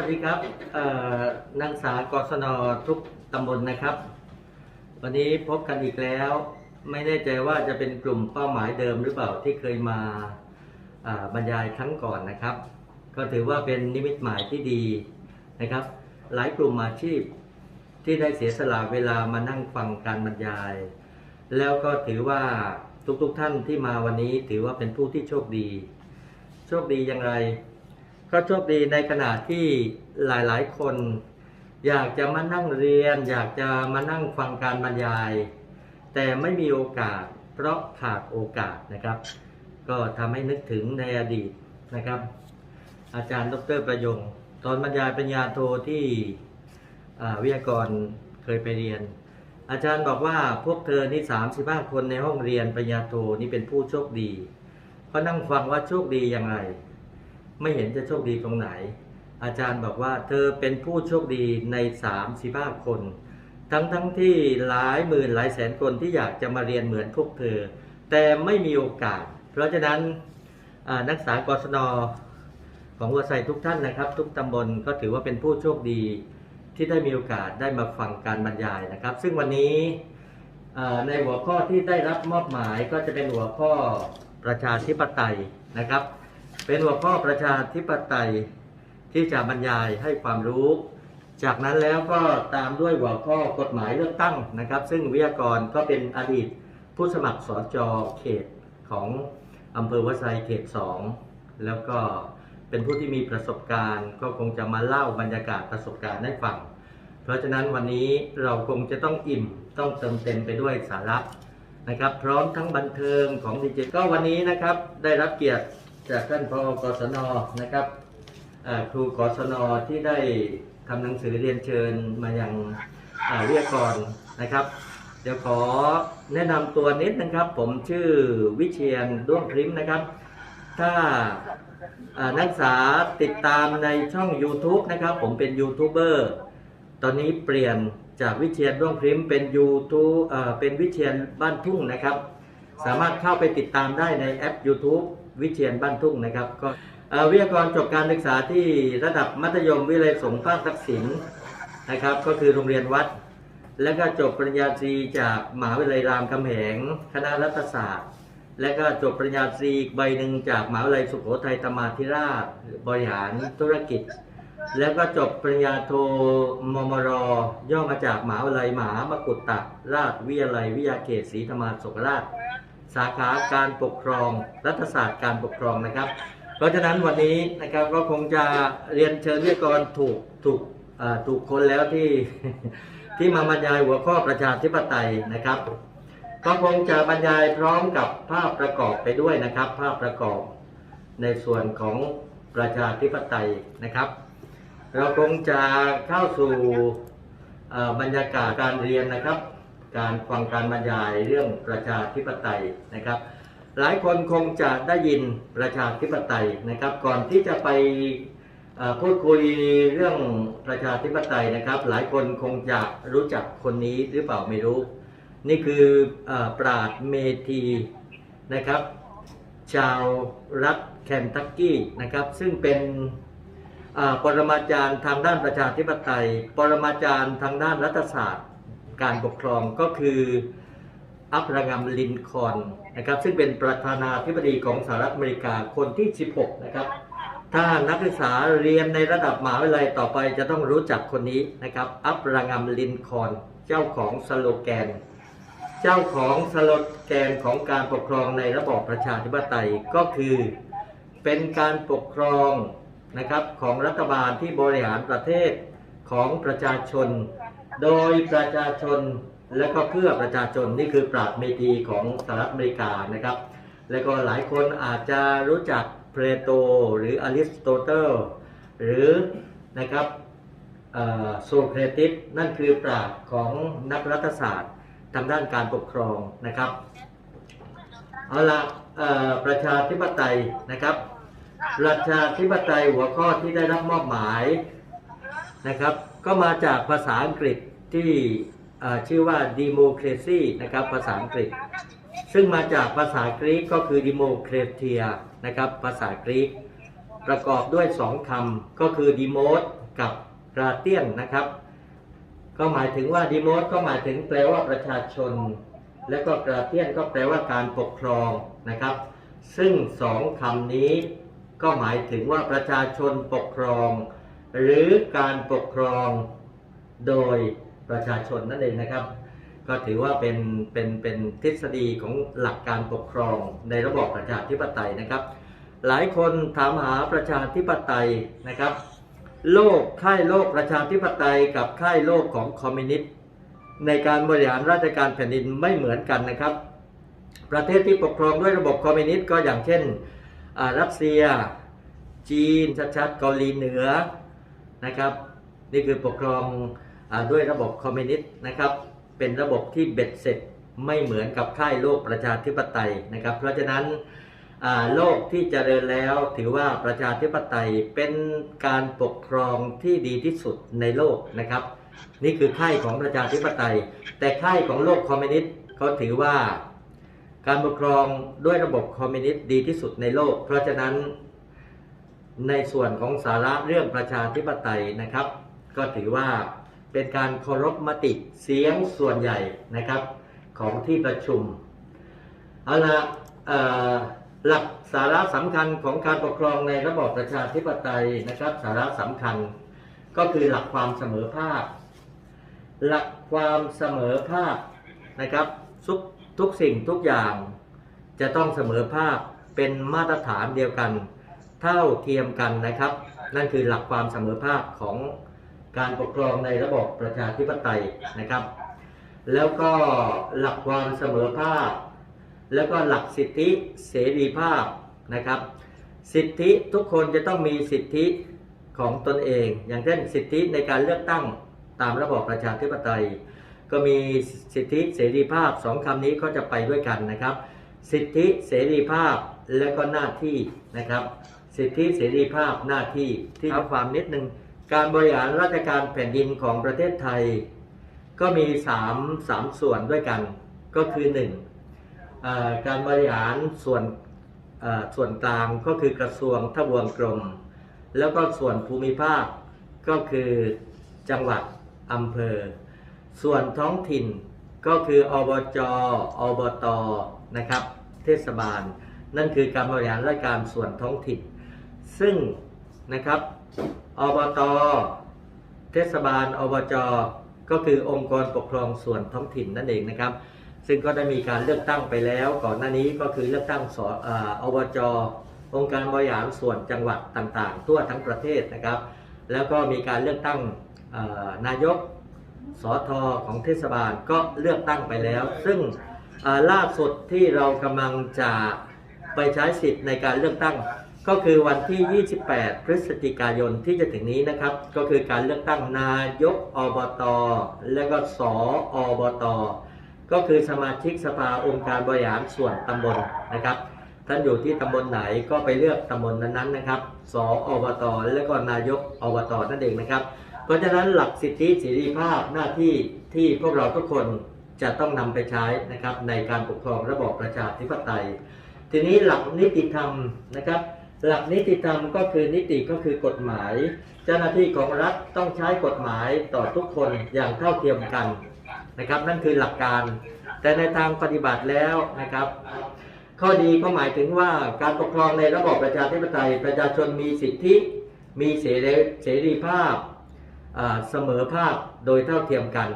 สวัสดีครับเอ่อนางสากศนทุกตำบลนะครับ วันนี้พบกันอีกแล้ว ไม่แน่ใจว่าจะเป็นกลุ่มเป้าหมายเดิมหรือเปล่าที่เคยมาบรรยายครั้งก่อนนะครับ ก็ถือว่าเป็นนิมิตหมายที่ดีนะครับ หลายกลุ่มอาชีพที่ได้เสียสละเวลามานั่งฟังการบรรยาย แล้วก็ถือว่าทุกๆท่านที่มาวันนี้ถือว่าเป็นผู้ที่โชคดี โชคดีอย่างไร ก็โชคดีในขณะที่หลายๆ คน อยากจะมานั่งเรียน อยากจะมานั่งฟังการบรรยาย แต่ไม่มีโอกาส เพราะขาดโอกาสนะครับ ก็ทำให้นึกถึงในอดีตนะครับ อาจารย์ดรประยง ตอนบรรยายปริญญาโทที่วิทยากรเคยไปเรียน อาจารย์บอกว่าพวกเธอนี่สามสิบห้าคนในห้องเรียนปริญญาโทนี่เป็นผู้โชคดี ก็นั่งฟังว่าโชคดีอย่างไร ไม่เห็นจะโชคดีตรงไหน อาจารย์บอกว่าเธอเป็นผู้โชคดีใน3ามสิบห้าคน ทั้งทั้งที่หลายหมื่นหลายแสนคนที่อยากจะมาเรียนเหมือนพวกเธอ แต่ไม่มีโอกาส เพราะฉะนั้นนักศึกษากศนของวัวไซทุกท่านนะครับ ทุกตำบลก็ถือว่าเป็นผู้โชคดีที่ได้มีโอกาสได้มาฟังการบรรยายนะครับ ซึ่งวันนี้ในหัวข้อที่ได้รับมอบหมายก็จะเป็นหัวข้อประชาธิปไตยนะครับ เป็นหัวข้อประชาธิปไตยที่จะบรรยายให้ความรู้ จากนั้นแล้วก็ตามด้วยหัวข้อกฎหมายเลือกตั้งนะครับ ซึ่งวิทยากรก็เป็นอดีตผู้สมัครสจเขตของอำเภอวัดไซเขต2แล้วก็เป็นผู้ที่มีประสบการณ์ ก็คงจะมาเล่าบรรยากาศประสบการณ์ให้ฟัง เพราะฉะนั้นวันนี้เราคงจะต้องอิ่มต้องเติมเต็มไปด้วยสาระนะครับ พร้อมทั้งบันเทิงของดีเจก็วันนี้นะครับได้รับเกียรติ จากท่านพอกศนนะครับครูกศนที่ได้ทำหนังสือเรียนเชิญมายังอ่าวิทยากรนะครับ เดี๋ยวขอแนะนำตัวนิดนะครับ ผมชื่อวิเชียนด้วงพริมนะครับ ถ้านักศึกษาติดตามในช่อง YouTube นะครับ ผมเป็นยูทูบเบอร์ตอนนี้เปลี่ยนจากวิเชียนด้วงพริมเป็น YouTube เอ่อเป็นวิเชียนบ้านทุ่งนะครับ สามารถเข้าไปติดตามได้ในแอป YouTube วิเชียนบ้านทุ่งนะครับก็วิทยากรจบการศึกษาที่ระดับมัธยมวิทยาลัยสงฆ์ภาคทักษิณนะครับ ก็คือโรงเรียนวัด แล้วก็จบปริญญาตรีจากมหาวิทยาลัยรามคำแหงคณะรัฐศาสตร์ และก็จบปริญญาตรีอีกใบหนึ่งจากมหาวิทยาลัยสุโขทัยธรรมาธิราชบริหารธุรกิจ แล้วก็จบปริญญาโทมมรย่อมาจากมหาวิทยาลัยมหามกุฏตราชวิทยาลัยวิทยาเขตศรีธรรมาศกราช สาขาการปกครอง รัฐศาสตร์การปกครองนะครับ เพราะฉะนั้นวันนี้นะครับก็คงจะเรียนเชิญวิทยากรถูกถูกอ่าถูกคนแล้วที่ที่มาบรรยายหัวข้อประชาธิปไตยนะครับ ก็คงจะบรรยายพร้อมกับภาพประกอบไปด้วยนะครับ ภาพประกอบในส่วนของประชาธิปไตยนะครับ เราคงจะเข้าสู่บรรยากาศการเรียนนะครับ การฟังการบรรยายเรื่องประชาธิปไตยนะครับ หลายคนคงจะได้ยินประชาธิปไตยนะครับ ก่อนที่จะไปพูดคุยเรื่องประชาธิปไตยนะครับ หลายคนคงจะรู้จักคนนี้หรือเปล่าไม่รู้ นี่คืออปราดเมธีนะครับ ชาวรัฐแคนตักกี้นะครับ ซึ่งเป็นปรมาจารย์ทางด้านประชาธิปไตย ปรมาจารย์ทางด้านรัฐศาสตร์ การปกครองก็คืออับราฮัมลินคอนนะครับซึ่งเป็นประธานาธิบดีของสหรัฐอเมริกาคนที่ 16 นะครับ ถ้านักศึกษาเรียนในระดับมหาวิทยาลัยต่อไปจะต้องรู้จักคนนี้นะครับอับราฮัมลินคอนเจ้าของสโลแกน เจ้าของสโลแกนของการปกครองในระบอบประชาธิปไตยก็คือ เป็นการปกครองนะครับของรัฐบาลที่บริหารประเทศของประชาชน โดยประชาชนและก็เพื่อประชาชนนี่คือปราดเมธีของสหรัฐอเมริกานะครับ แล้วก็หลายคนอาจจะรู้จักเพลโตหรืออริสโตเติลหรือนะครับโซเครติสนั่นคือปราดของนักรัฐศาสตร์ทางด้านการปกครองนะครับเอาละประชาธิปไตยนะครับ ประชาธิปไตยหัวข้อที่ได้รับมอบหมายนะครับ ก็มาจากภาษาอังกฤษที่ชื่อว่า democracy นะครับภาษาอังกฤษ ซึ่งมาจากภาษากรีกก็คือ democratia นะครับภาษากรีก ประกอบด้วยสองคำก็คือ demos กับกราเตียนะครับ ก็หมายถึงว่าดีโมสก็หมายถึงแปลว่าประชาชน และก็กราเตียนก็แปลว่าการปกครองนะครับ ซึ่งสองคำนี้ก็หมายถึงว่าประชาชนปกครอง หรือการปกครองโดยประชาชนนั่นเองนะครับ ก็ถือว่าเป็นเป็นเป็นทฤษฎีของหลักการปกครองในระบอบประชาธิปไตยนะครับ หลายคนถามหาประชาธิปไตยนะครับ โลกค่ายโลกประชาธิปไตยกับค่ายโลกของคอมมิวนิสต์ในการบริหารราชการแผ่นดินไม่เหมือนกันนะครับ ประเทศที่ปกครองด้วยระบบคอมมิวนิสต์ก็อย่างเช่นรัสเซีย จีนชัดๆเกาหลีเหนือ นะครับ นี่คือปกครองอด้วยระบบคอมมิวนิสต์นะครับ เป็นระบบที่เบ็ดเสร็จไม่เหมือนกับค่ายโลกประชาธิปไตยนะครับ เพราะฉะนั้นโลกที่เจริญแล้วถือว่าประชาธิปไตยเป็นการปกครองที่ดีที่สุดในโลกนะครับ นี่คือค่ายของประชาธิปไตย แต่ค่ายของโลกคอมมิวนิสต์เขาถือว่า การปกครองด้วยระบบคอมมิวนิสต์ดีที่สุดในโลก เพราะฉะนั้น ในส่วนของสาระเรื่องประชาธิปไตยนะครับ ก็ถือว่าเป็นการเคารพมติเสียงส่วนใหญ่นะครับของที่ประชุมเอาละหลักสาระสำคัญของการปกครองในระบอบประชาธิปไตยนะครับ สาระสำคัญก็คือหลักความเสมอภาค หลักความเสมอภาคนะครับทุกทุกสิ่งทุกอย่างจะต้องเสมอภาคเป็นมาตรฐานเดียวกัน เท่าเทียมกันนะครับ นั่นคือหลักความเสมอภาคของการปกครองในระบบประชาธิปไตยนะครับ แล้วก็หลักความเสมอภาค แล้วก็หลักสิทธิเสรีภาพนะครับ สิทธิทุกคนจะต้องมีสิทธิของตนเอง อย่างเช่นสิทธิในการเลือกตั้งตามระบอบประชาธิปไตย ก็มีสิทธิเสรีภาพสองคำนี้ก็จะไปด้วยกันนะครับ สิทธิเสรีภาพและก็หน้าที่นะครับ สิทธิเสรีภาพหน้าที่ที่เอาความนิดนึงการบริหารราชการแผ่นดินของประเทศไทย ก็มี3 3ส่วนด้วยกัน ก็คือ 1. เอ่อการบริหารส่วนเอ่อส่วนกลางก็คือกระทรวงทบวงกรม แล้วก็ส่วนภูมิภาคก็คือจังหวัดอำเภอ ส่วนท้องถิ่นก็คืออบจอบตนะครับ เทศบาล นั่นคือการบริหารราชการส่วนท้องถิ่น ซึ่งนะครับอบตเทศบาลอบจก็คือองค์กรปกครองส่วนท้องถิ่นนั่นเองนะครับ ซึ่งก็ได้มีการเลือกตั้งไปแล้ว ก่อนหน้านี้ก็คือเลือกตั้งสออบจองค์การบริหารส่วนจังหวัดต่างๆ ทั่วทั้งประเทศนะครับ แล้วก็มีการเลือกตั้งนายกสอทอของเทศบาลก็เลือกตั้งไปแล้ว ซึ่งล่าสุดที่เรากำลังจะไปใช้สิทธิ์ในการเลือกตั้ง ก็คือวันที่ 28 พฤศจิกายนที่จะถึงนี้นะครับ ก็คือการเลือกตั้งนายกอบต และก็สออบต ก็คือสมาชิกสภาองค์การบริหารส่วนตำบลนะครับ ท่านอยู่ที่ตำบลไหนก็ไปเลือกตำบลนั้นๆนะครับสออบต และก็นายกอบต นั่นเองนะครับ เพราะฉะนั้นหลักสิทธิเสรีภาพหน้าที่ที่พวกเราทุกคนจะต้องนำไปใช้นะครับในการปกครองระบอบประชาธิปไตย ทีนี้หลักนิติธรรมนะครับ หลักนิติธรรมก็คือนิติก็คือกฎหมาย เจ้าหน้าที่ของรัฐต้องใช้กฎหมายต่อทุกคนอย่างเท่าเทียมกันนะครับ นั่นคือหลักการ แต่ในทางปฏิบัติแล้วนะครับ ข้อดีก็หมายถึงว่าการปกครองในระบอบประชาธิปไตย ประชาชนมีสิทธิ มีเสรีภาพเสมอภาพโดยเท่าเทียมกัน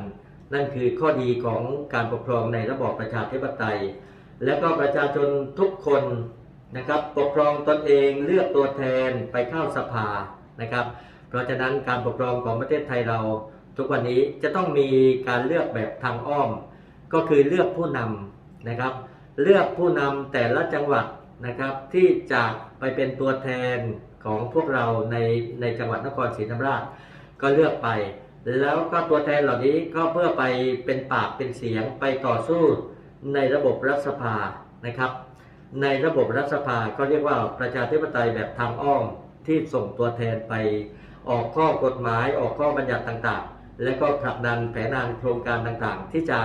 นั่นคือข้อดีของการปกครองในระบอบประชาธิปไตย และก็ประชาชนทุกคน นะครับปกครองตนเองเลือกตัวแทนไปเข้าสภานะครับ เพราะฉะนั้นการปกครองของประเทศไทยเรา ทุกวันนี้จะต้องมีการเลือกแบบทางอ้อม ก็คือเลือกผู้นำนะครับ เลือกผู้นำแต่ละจังหวัดนะครับที่จะไปเป็นตัวแทนของพวกเราในในจังหวัดนครศรีธรรมราชก็เลือกไป แล้วก็ตัวแทนเหล่านี้ก็เพื่อไปเป็นปากเป็นเสียงไปต่อสู้ในระบบรัฐสภานะครับ ในระบบรัฐสภาก็เรียกว่าประชาธิปไตยแบบทางอ้อมที่ส่งตัวแทนไปออกข้อกฎหมายออกข้อบัญญัติต่างๆ และก็ผลักดันแผนงานโครงการต่างๆ ที่จะ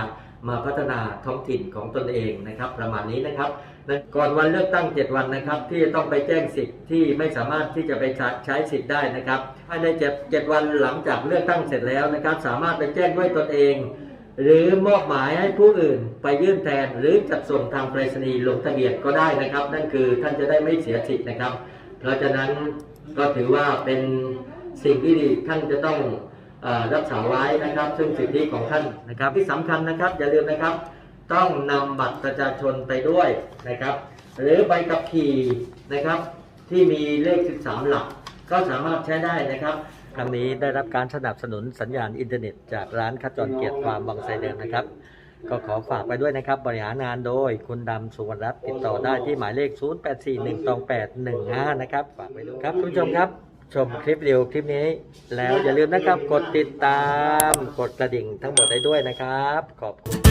มาพัฒนาท้องถิ่นของตนเองนะครับ ประมาณนี้นะครับนก่อนวันเลือกตั้ง 7 วันนะครับ ที่ต้องไปแจ้งสิทธิ์ที่ไม่สามารถที่จะไปใช้ใชสิทธิ์ได้นะครับภายในเจ็ดเจ็ดวันหลังจากเลือกตั้งเสร็จแล้วนะครับ สามารถไปแจ้งด้วยตนเอง หรือมอบหมายให้ผู้อื่นไปยื่นแทน หรือจัดส่งทางไปรษณีย์ลงทะเบียนก็ได้นะครับ นั่นคือท่านจะได้ไม่เสียสิทธิ์นะครับ เพราะฉะนั้นก็ถือว่าเป็นสิ่งที่ดีท่านจะต้องอรักษาไว้นะครับ ซึ่งสิทธิของท่านนะครับ ที่สำคัญนะครับอย่าลืมนะครับ ต้องนำบัตรประชาชนไปด้วยนะครับ หรือใบขับขี่นะครับที่มีเลข 13 หลัก ก็สามารถใช้ได้นะครับ รั้งนี้ได้รับการสนับสนุนสัญญาณอินเทอร์เน็ต จากร้านขจรเกียรติฟาร์มบางไทรเดิมนะครับ ก็ขอฝากไปด้วยนะครับ บริหารงานโดยคุณดำสุวรรณรัตน์ติดต่อได้ที่หมายเลข 08412815 นะครับ ฝากไปด้วยครับคุณผู้ชมครับชมคลิปเร็วคลิปนี้ แล้วอย่าลืมนะครับ กดติดตาม กดกระดิ่งทั้งหมดได้ด้วยนะครับ ขอบคุณ